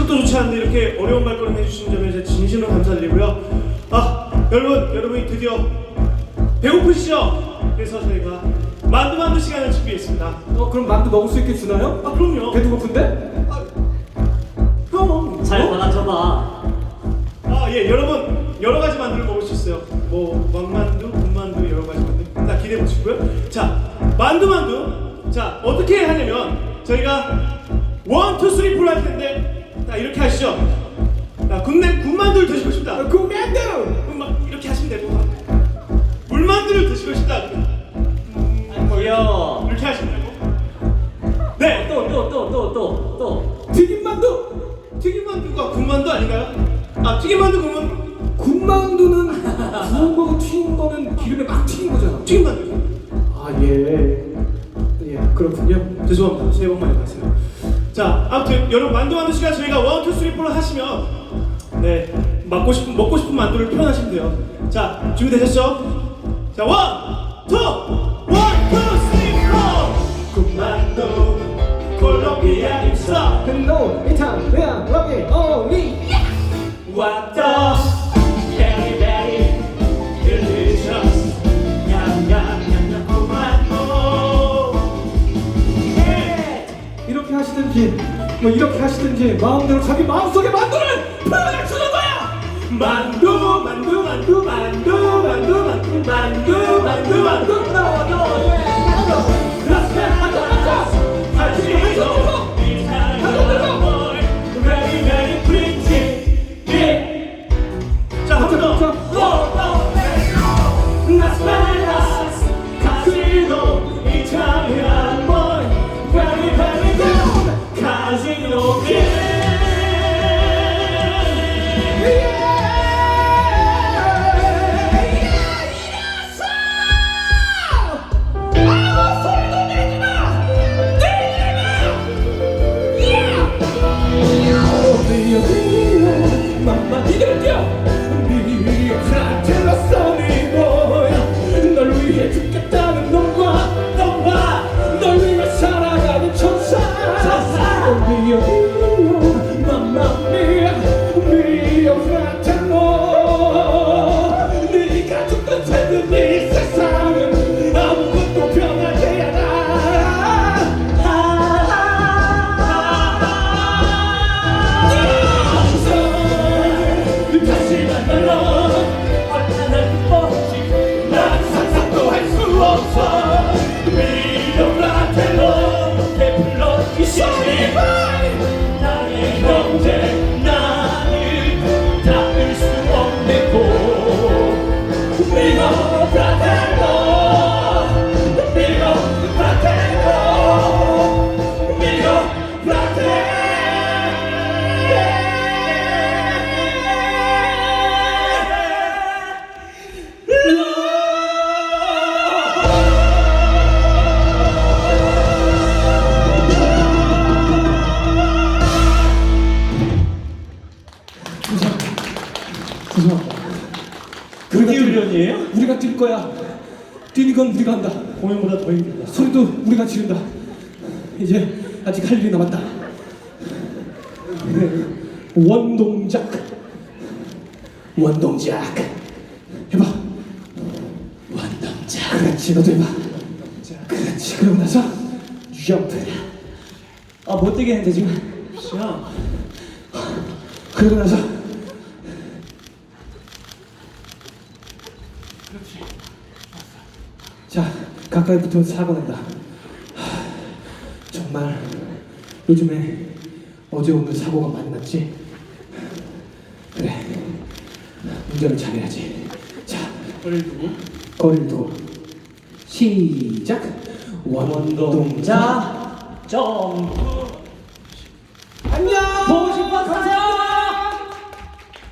시간도 좋지 않은데 이렇게 어려운 발걸음 해주신 점에 제 진심으로 감사드리고요. 아, 여러분, 여러분이 드디어 배고프시죠? 그래서 저희가 만두 만두 시간을 준비했습니다. 어 그럼 만두 먹을 수 있게 주나요? 아, 그럼요. 배도 고픈데? 그럼. 잘 어? 받아줘봐. 아, 예, 여러분 여러 가지 만두를 먹을 수 있어요. 뭐 왕만두, 군만두 여러 가지 만두. 자, 기대해 보시고요. 자, 만두 만두. 자, 어떻게 하냐면 저희가 원, 투, 쓰리, 포를 할 텐데 자, 이렇게 하시죠. 자, 군내 군만두를 드시고 싶다. 그 만두! 그럼 막 이렇게 하시면 되고 물만두를 드시고 싶다. 아니고요. 이렇게 하시면 되고. 네, 또 또 또 또 또 또. 튀김 만두! 튀김만두가 군만두 아닌가요? 아, 튀김만두 군만 군만두는 구운 거고 튀긴 거는 기름에 막 튀긴 거잖아. 튀김만두. 아 예. 예 그렇군요. 죄송합니다. 새해 복 많이 받으세요. 자, 아무튼 여러분 만두 만두 시간 저희가 원, 투, 쓰리, 포를 하시면 네 먹고 싶은 먹고 싶은 만두를 표현하시면 돼요. 자, 준비되셨죠? 자, 원, 투, 뭐 이렇게 하시든지 마음대로 자기 마음속의 만두를 표현해 주는 거야. 만두, 만두, 만두, 만두, 만두, 만두, 만두, 만두, 만두. No, yeah. 그게 훈련이에요? 우리가 뛸 거야. 뛰는 건 우리가 한다. 공연보다 더 힘들다 소리도 우리가 지른다. 이제 아직 할 일이 남았다. 원동작. 원동작. 해봐. 원동작. 그렇지, 너도 해봐. 그렇지, 그러고 나서 점프. 아 못 뛰겠는데 지금. 야 그러고 나서 자 가까이 붙으면 사고 난다. 하, 정말 요즘에 어제 오늘 사고가 많이 났지? 그래 운전을 잘해야지. 자 거리를 두고 거리를 두고 시작! 원동작 자 점프. 안녕! 보고 싶었어요.